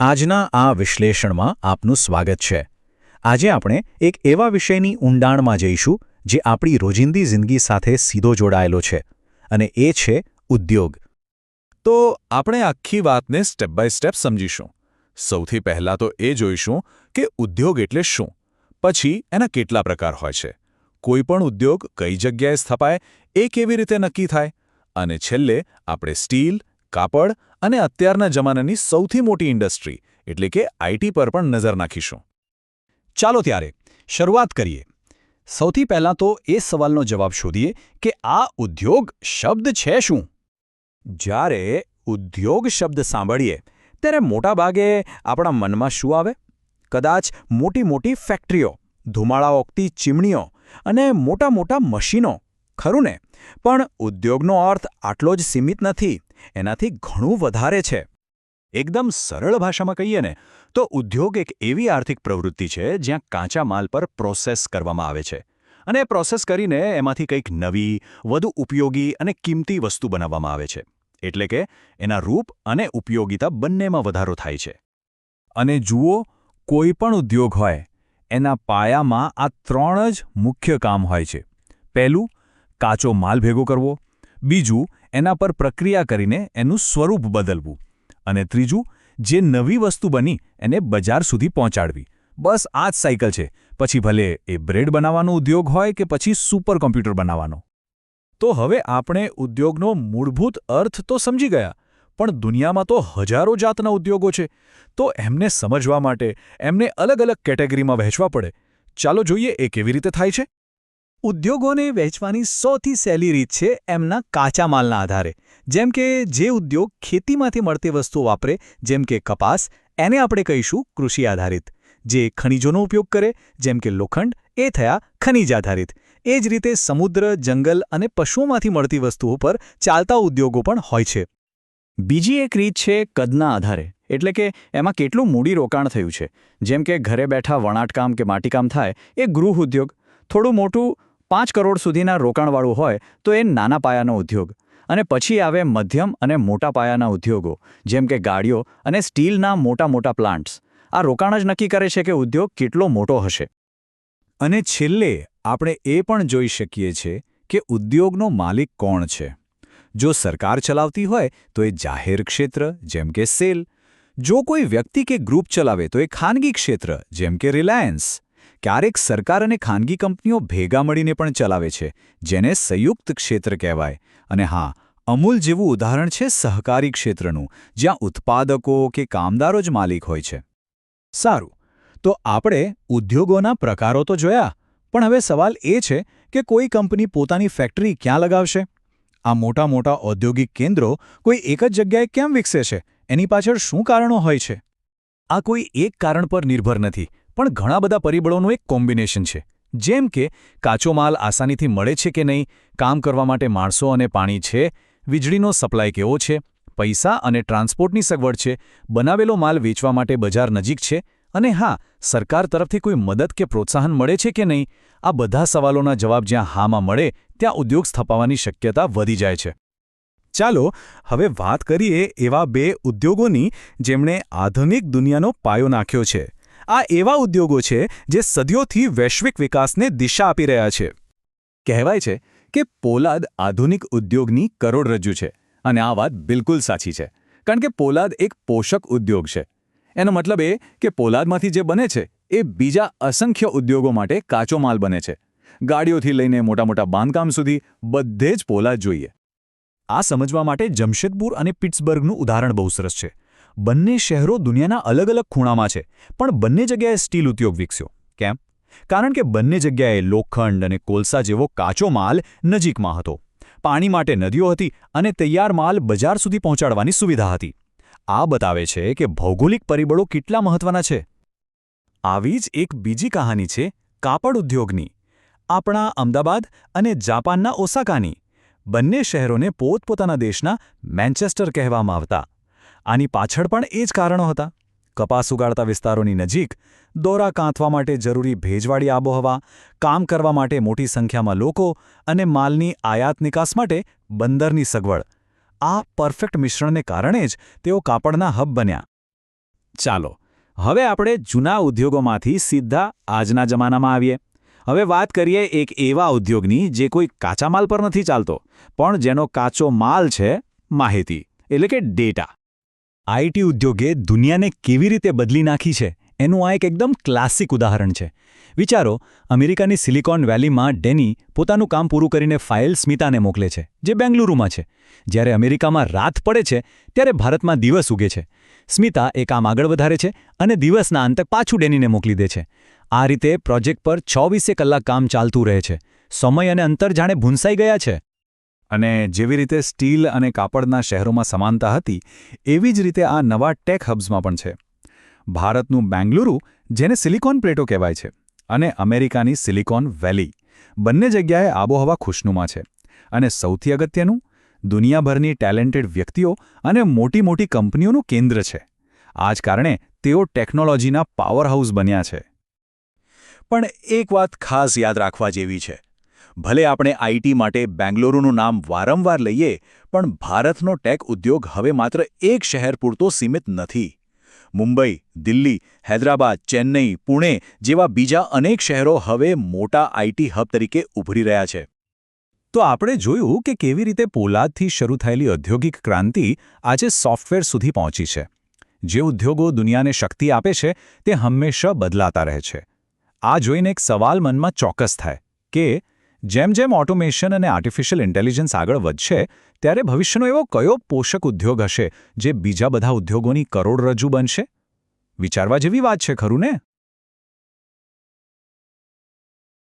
આજના આ વિશ્લેષણમાં આપનું સ્વાગત છે. આજે આપણે એક એવા વિષયની ઊંડાણમાં જઈશું જે આપણી રોજિંદી જિંદગી સાથે સીધો જોડાયેલો છે, અને એ છે ઉદ્યોગ. તો આપણે આખી વાતને સ્ટેપ બાય સ્ટેપ સમજીશું. સૌથી પહેલાં તો એ જોઈશું કે ઉદ્યોગ એટલે શું, પછી એના કેટલા પ્રકાર હોય છે. કોઈપણ ઉદ્યોગ કઈ જગ્યાએ સ્થપાય, એ કેવી રીતે નક્કી થાય, અને છેલ્લે આપણે સ્ટીલ કાપડ અને અત્યારના જમાનાની સૌથી મોટી ઇન્ડસ્ટ્રી, એટલે કે આઈટી પર પણ નજર નાખીશું. ચાલો ત્યારે, શરૂઆત કરીએ. સૌથી પહેલાં તો એ સવાલનો જવાબ શોધીએ કે આ ઉદ્યોગ શબ્દ છે શું? જ્યારે ઉદ્યોગ શબ્દ સાંભળીએ, ત્યારે મોટાભાગે આપણા મનમાં શું આવે? કદાચ મોટી મોટી ફેક્ટરીઓ ધુમાળા ઓગતી ચીમણીઓ અને મોટા મોટા મશીનો. ખરું ને? પણ ઉદ્યોગનો અર્થ આટલો જ સીમિત નથી. એનાથી ઘણું વધારે છે. એકદમ સરળ ભાષામાં કહીએ ને, તો ઉદ્યોગ એક એવી આર્થિક પ્રવૃત્તિ છે જ્યાં કાચા માલ પર પ્રોસેસ કરવામાં આવે છે. અને પ્રોસેસ કરીને એમાંથી કંઈક નવી, વધુ ઉપયોગી અને કિંમતી વસ્તુ બનાવવામાં આવે છે. એટલે કે એના રૂપ અને ઉપયોગિતા બંનેમાં વધારો થાય છે. અને જુઓ, કોઈ પણ ઉદ્યોગ હોય, એના પાયામાં આ ત્રણ જ મુખ્ય કામ હોય છે. પહેલું, કાચો માલ ભેગો કરવો. બીજું એના પર પ્રક્રિયા કરીને એનું સ્વરૂપ બદલવું અને ત્રીજું, જે નવી વસ્તુ બની એને બજાર સુધી પહોંચાડવી. બસ આ જ સાયકલ છે. પછી ભલે એ બ્રેડ બનાવવાનો ઉદ્યોગ હોય કે પછી સુપર કોમ્પ્યુટર બનાવવાનો. તો હવે આપણે ઉદ્યોગનો મૂળભૂત અર્થ તો સમજી ગયા, પણ દુનિયામાં તો હજારો જાતના ઉદ્યોગો છે. તો એમને સમજવા માટે એમને અલગ અલગ કેટેગરીમાં વહેંચવા પડે. ચાલો જોઈએ એ કેવી રીતે થાય છે. ઉદ્યોગોને વહેંચવાની સૌથી સહેલી રીત છે એમના કાચા માલના આધારે. જેમ કે જે ઉદ્યોગ ખેતીમાંથી મળતી વસ્તુઓ વાપરે, જેમ કે કપાસ, એને આપણે કહીશું કૃષિ આધારિત. જે ખનિજોનો ઉપયોગ કરે, જેમ કે લોખંડ, એ થયા ખનિજ આધારિત. એ જ રીતે સમુદ્ર, જંગલ અને પશુઓમાંથી મળતી વસ્તુઓ પર ચાલતા ઉદ્યોગો પણ હોય છે. બીજી એક રીત છે કદના આધારે, એટલે કે એમાં કેટલું મૂડી રોકાણ થયું છે. જેમ કે ઘરે બેઠા વણાટકામ કે માટીકામ થાય, એ ગૃહ ઉદ્યોગ. થોડું મોટું પાંચ કરોડ સુધીના રોકાણવાળું હોય તો એ નાના પાયાનો ઉદ્યોગ. અને પછી આવે મધ્યમ અને મોટા પાયાના ઉદ્યોગો, જેમ કે ગાડીઓ અને સ્ટીલના મોટા મોટા પ્લાન્ટ્સ. આ રોકાણ જ નક્કી કરે છે કે ઉદ્યોગ કેટલો મોટો હશે. અને છેલ્લે આપણે એ પણ જોઈ શકીએ છીએ કે ઉદ્યોગનો માલિક કોણ છે. જો સરકાર ચલાવતી હોય તો એ જાહેર ક્ષેત્ર, જેમ કે સેલ. જો કોઈ વ્યક્તિ કે ગ્રુપ ચલાવે તો એ ખાનગી ક્ષેત્ર, જેમ કે રિલાયન્સ. ક્યારેક સરકાર અને ખાનગી કંપનીઓ ભેગા મળીને પણ ચલાવે છે, જેને સંયુક્ત ક્ષેત્ર કહેવાય. અને હા, અમૂલ જેવું ઉદાહરણ છે સહકારી ક્ષેત્રનું, જ્યાં ઉત્પાદકો કે કામદારો જ માલિક હોય છે. સારું, તો આપણે ઉદ્યોગોના પ્રકારો તો જોયા, પણ હવે સવાલ એ છે કે કોઈ કંપની પોતાની ફેક્ટરી ક્યાં લગાવશે? આ મોટા મોટા ઔદ્યોગિક કેન્દ્રો કોઈ એક જ જગ્યાએ કેમ વિકસે છે? એની પાછળ શું કારણો હોય છે? આ કોઈ એક કારણ પર નિર્ભર નથી પણ ઘણા બધા પરિબળોનું એક કોમ્બિનેશન છે. જેમ કે, કાચો માલ આસાનીથી મળે છે કે નહીં, કામ કરવા માટે માણસો અને પાણી છે, વીજળીનો સપ્લાય કેવો છે, પૈસા અને ટ્રાન્સપોર્ટની સગવડ છે, બનાવેલો માલ વેચવા માટે બજાર નજીક છે, અને હા, સરકાર તરફથી કોઈ મદદ કે પ્રોત્સાહન મળે છે કે નહીં, આ બધા સવાલોના જવાબ જ્યાં હામાં મળે, ત્યાં ઉદ્યોગ સ્થપાવવાની શક્યતા વધી જાય છે. ચાલો, હવે વાત કરીએ એવા બે ઉદ્યોગોની જેમણે આધુનિક દુનિયાનો પાયો નાખ્યો છે. આ એવા ઉદ્યોગો છે જે સદીઓથી વૈશ્વિક વિકાસને દિશા આપી રહ્યા છે. કહેવાય છે કે પોલાદ આધુનિક ઉદ્યોગની કરોડરજ્જુ છે અને આ વાત બિલકુલ સાચી છે, કારણ કે પોલાદ એક પોષક ઉદ્યોગ છે. એનો મતલબ એ કે પોલાદમાંથી જે બને છે એ બીજા અસંખ્ય ઉદ્યોગો માટે કાચો માલ બને છે. ગાડીઓથી લઈને મોટા મોટા બાંધકામ સુધી બધે જ પોલાદ જોઈએ. આ સમજવા માટે જમશેદપુર અને પિટ્સબર્ગનું ઉદાહરણ બહુ સરસ છે. બંને શહેરો દુનિયાના અલગ અલગ ખૂણામાં છે, પણ બંને જગ્યાએ સ્ટીલ ઉદ્યોગ વિકસ્યો. કેમ? કારણ કે બંને જગ્યાએ લોખંડ અને કોલસા જેવો કાચો માલ નજીકમાં હતો. પાણી માટે નદીઓ હતી અને તૈયાર માલ બજાર સુધી પહોંચાડવાની સુવિધા હતી. આ બતાવે છે કે ભૌગોલિક પરિબળો કેટલા મહત્વના છે. આવી જ એક બીજી કહાની છે, કાપડ ઉદ્યોગની. આપણા અમદાવાદ અને જાપાનના ઓસાકાની. બંને શહેરોને પોતપોતાના દેશના મેન્ચેસ્ટર કહેવામાં આવતા. આની પાછળ પણ એ જ કારણો હતા. કપાસ ઉગાડતા વિસ્તારોની નજીક દોરા કાંથવા માટે જરૂરી ભેજવાળી આબોહવા, કામ કરવા માટે મોટી સંખ્યામાં લોકો અને માલની આયાત નિકાસ માટે બંદરની સગવડ. આ પરફેક્ટ મિશ્રણને કારણે જ તેઓ કાપડના હબ બન્યા. ચાલો, હવે આપણે જૂના ઉદ્યોગોમાંથી સીધા આજના જમાનામાં આવીએ. હવે વાત કરીએ એક એવા ઉદ્યોગની જે કોઈ કાચા માલ પર નથી ચાલતો, પણ જેનો કાચો માલ છે માહિતી, એટલે કે ડેટા. આઈટી ઉદ્યોગે દુનિયાને કેવી રીતે બદલી નાખી છે એનું આ એક એકદમ ક્લાસિક ઉદાહરણ છે. વિચારો, અમેરિકાની સિલિકોન વેલીમાં ડેની પોતાનું કામ પૂરું કરીને ફાઇલ સ્મિતાને મોકલે છે, જે બેંગલુરુમાં છે. જ્યારે અમેરિકામાં રાત પડે છે, ત્યારે ભારતમાં દિવસ ઉગે છે. સ્મિતા એ કામ આગળ વધારે છે અને દિવસના અંતે પાછું ડેનીને મોકલી દે છે. આ રીતે પ્રોજેક્ટ પર ચોવીસે કલાક કામ ચાલતું રહે છે. સમય અને અંતર જાણે ભૂંસાઈ ગયા છે. અને જેવી રીતે સ્ટીલ અને કાપડના શહેરોમાં સમાનતા હતી, એવી જ રીતે આ નવા ટેક હબ્સમાં પણ છે. ભારતનું બેંગલુરુ, જેને સિલિકોન પ્લેટો કહેવાય છે, અને અમેરિકાની સિલિકોન વેલી, બંને જગ્યાએ આબોહવા ખુશનુમા છે. અને સૌથી અગત્યનું, દુનિયાભરની ટેલેન્ટેડ વ્યક્તિઓ અને મોટી મોટી કંપનીઓનું કેન્દ્ર છે. આ જ કારણે તેઓ ટેકનોલોજીના પાવરહાઉસ બન્યા છે. પણ એક વાત ખાસ યાદ રાખવા જેવી છે. ભલે આપણે આઈટી માટે બેંગ્લુરુનું નામ વારંવાર લઈએ, પણ ભારતનો ટેક ઉદ્યોગ હવે માત્ર એક શહેર પૂરતો સીમિત નથી. મુંબઈ, દિલ્હી, હૈદરાબાદ, ચેન્નઈ, પુણે જેવા બીજા અનેક શહેરો હવે મોટા આઈટી હબ તરીકે ઉભરી રહ્યા છે. તો આપણે જોયું કે કેવી રીતે પોલાદથી શરૂ થયેલી ઔદ્યોગિક ક્રાંતિ આજે સોફ્ટવેર સુધી પહોંચી છે. જે ઉદ્યોગો દુનિયાને શક્તિ આપે છે, તે હંમેશા બદલાતા રહે છે. આ જોઈને એક સવાલ મનમાં ચોક્કસ થાય કે જેમ જેમ ઓટોમેશન અને આર્ટિફિશિયલ ઇન્ટેલિજન્સ આગળ વધશે, ત્યારે ભવિષ્યનો એવો કયો પોષક ઉદ્યોગ હશે જે બીજા બધા ઉદ્યોગોની કરોડરજ્જુ બનશે? વિચારવા જેવી વાત છે, ખરું ને?